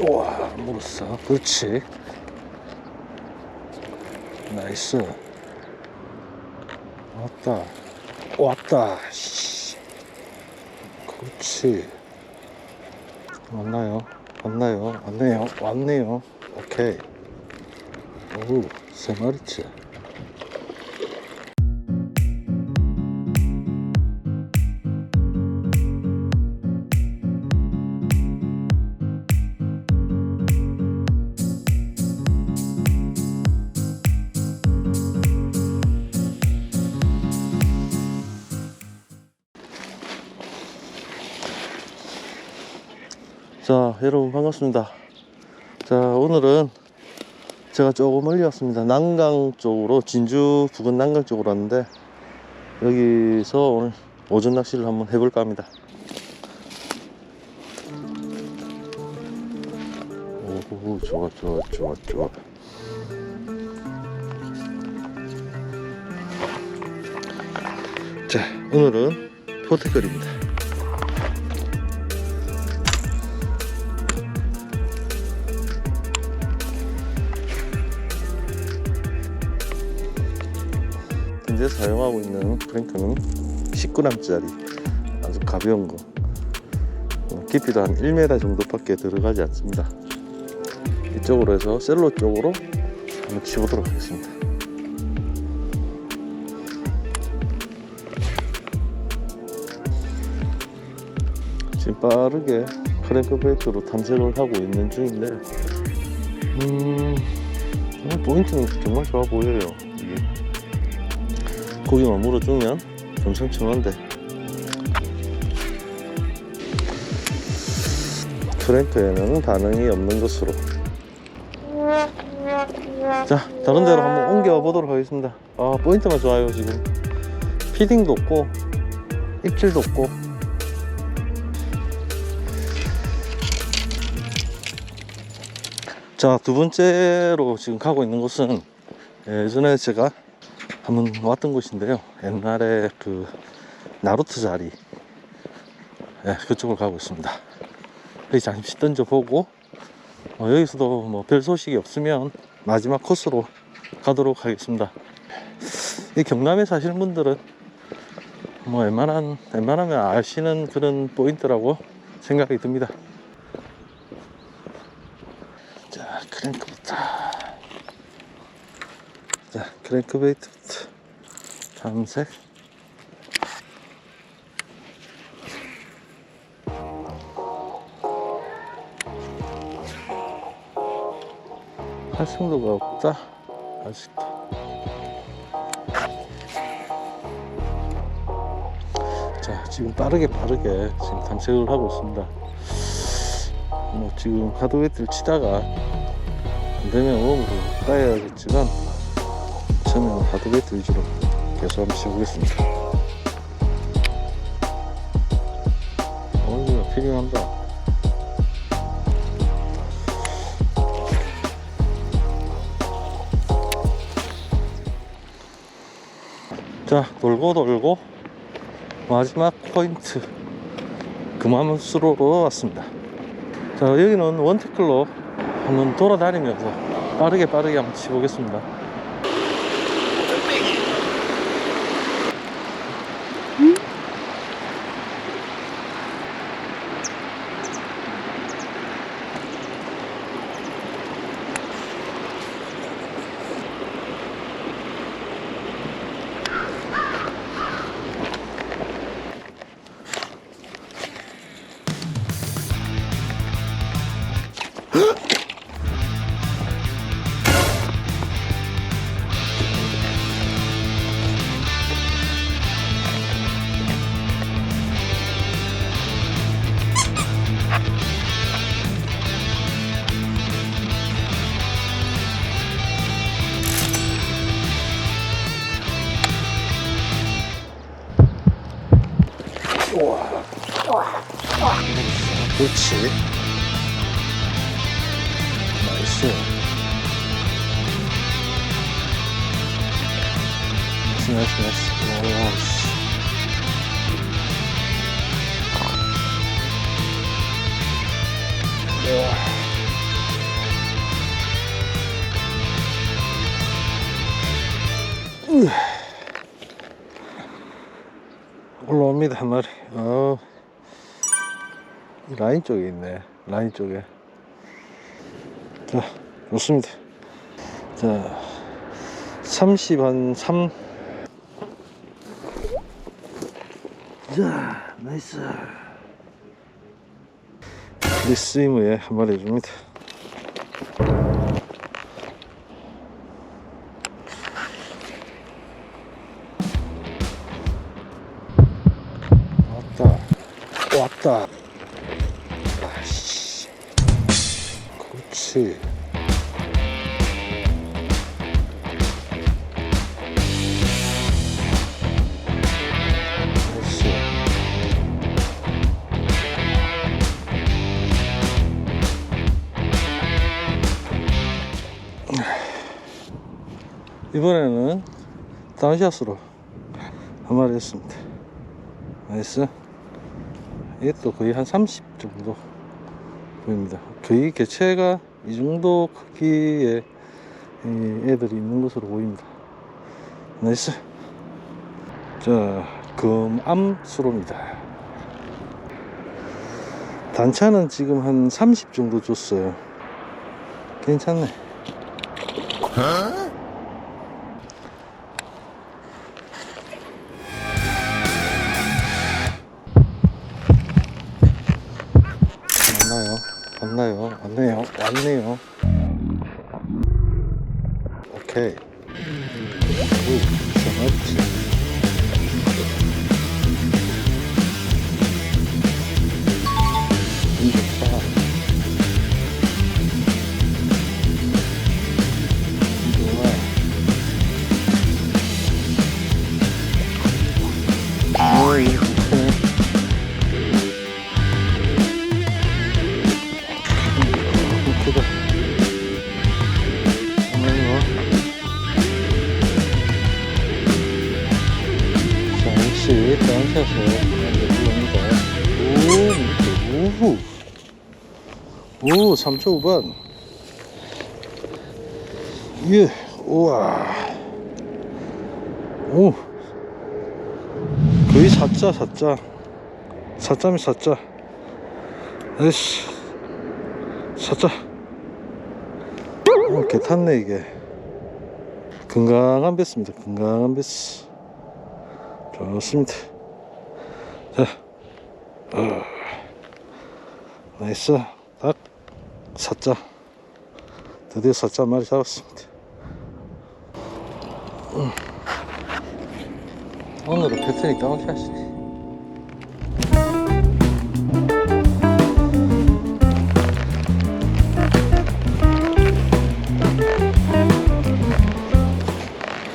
우와 물었어. 그렇지. 나이스. 왔다. 왔다. 씨. 그렇지. 왔나요? 왔나요? 왔네요. 왔네요. 오케이. 오세 마리째 자 여러분 반갑습니다. 자 오늘은 제가 조금 멀리 왔습니다. 난강 쪽으로 진주 부근 난강 쪽으로 왔는데 여기서 오늘 오전 낚시를 한번 해볼까 합니다. 오 좋아 좋아 좋아 좋아. 자 오늘은 포테글입니다 현재 사용하고 있는 프랭크는 19g짜리. 아주 가벼운 거. 어, 깊이도 한 1m 정도밖에 들어가지 않습니다. 이쪽으로 해서 셀로 쪽으로 한번 치보도록 하겠습니다. 지금 빠르게 크랭크 베이트로 탐색을 하고 있는 중인데 음 포인트는 정말 좋아 보여요 고기만 물어주면 점성청한데. 트랭크에는 반응이 없는 것으로. 자 다른 데로 한번 옮겨 보도록 하겠습니다. 아 포인트만 좋아요 지금. 피딩도 없고 입질도 없고. 자 두 번째로 지금 가고 있는 곳은 예전에 제가 한번 왔던 곳인데요. 옛날에 그 나루토 자리 예, 그쪽으로 가고 있습니다. 여기 잠시 던져보고 어, 여기서도 뭐 별 소식이 없으면 마지막 코스로 가도록 하겠습니다. 이 경남에 사시는 분들은 뭐 웬만한 웬만하면 아시는 그런 포인트라고 생각이 듭니다. 자 크랭크부터 자 크랭크베이트부터 잠색 활성도가 없다 아직도. 자 지금 빠르게 빠르게 지금 탐색을 하고 있습니다. 뭐 지금 하드웨이트를 치다가 안되면 웜으로 따야겠지만 저는 하드웨이트 위주로 계속 한번 치보겠습니다. 어이구야 필요한다. 자 돌고 돌고 마지막 포인트. 금화문수로로 왔습니다. 자 여기는 원테클로 한번 돌아다니면서 빠르게 빠르게 한번 치보겠습니다 그렇지. 나이스. 나이스, 나이스, 나이스. 오, 씨. 네. 음. 올라옵니다 한 마리 어. 라인 쪽에 있네. 라인 쪽에. 자 좋습니다. 자 30 한 3. 자 나이스. 리스이무에 한 마리 해줍니다. 왔다. 왔다 7 이번에는 다운샷으로 한 마리 했습니다. 나이스. 이게 또 거의 한 30 정도 보입니다. 거의 개체가 이 정도 크기의 이 애들이 있는 것으로 보입니다. 나이스. 자 금암수로입니다. 단차는 지금 한 30 정도 줬어요. 괜찮네 왔나요? 왔네요. 왔네요. 오케이. 오, 정확히. 운 먼저 올라옵니다. 오, 우후. 오, 3초 후반. 예, 우와. 오. 거의 4자, 4자. 4자면 4자. 에이씨. 사자 어, 개 탔네 이게 건강한 배스입니다 건강한 배스 좋습니다 자 어. 나이스. 딱 사자 드디어 사자 한 마리 잡았습니다. 음. 오늘은 패턴이 다운샷이네